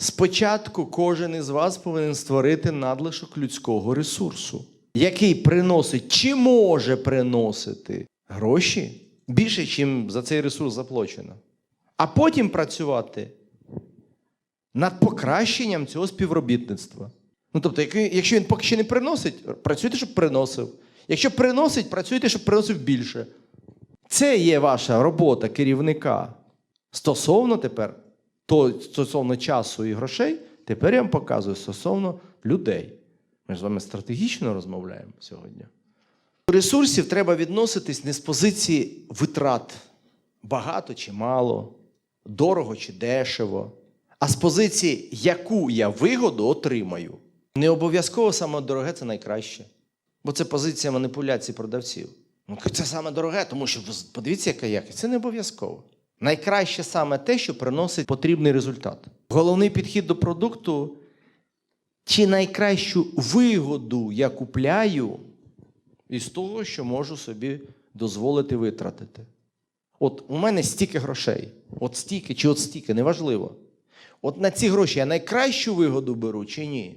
Спочатку кожен із вас повинен створити надлишок людського ресурсу, який приносить чи може приносити гроші більше, ніж за цей ресурс заплачено. А потім працювати над покращенням цього співробітництва. Ну, тобто, якщо він поки що не приносить, працюйте, щоб приносив. Якщо приносить, працюйте, щоб приносив більше. Це є ваша робота керівника. Стосовно тепер, то, стосовно часу і грошей, тепер я вам показую стосовно людей. Ми ж з вами стратегічно розмовляємо сьогодні. До ресурсів треба відноситись не з позиції витрат багато чи мало, дорого чи дешево, а з позиції, яку я вигоду отримаю. Не обов'язково саме дороге це найкраще. Бо це позиція маніпуляції продавців. Ну, це саме дороге, тому що подивіться, яка якість. Це не обов'язково. Найкраще саме те, що приносить потрібний результат. Головний підхід до продукту чи найкращу вигоду я купляю із того, що можу собі дозволити витратити. От у мене стільки грошей, от стільки чи от стільки, неважливо. От на ці гроші я найкращу вигоду беру чи ні?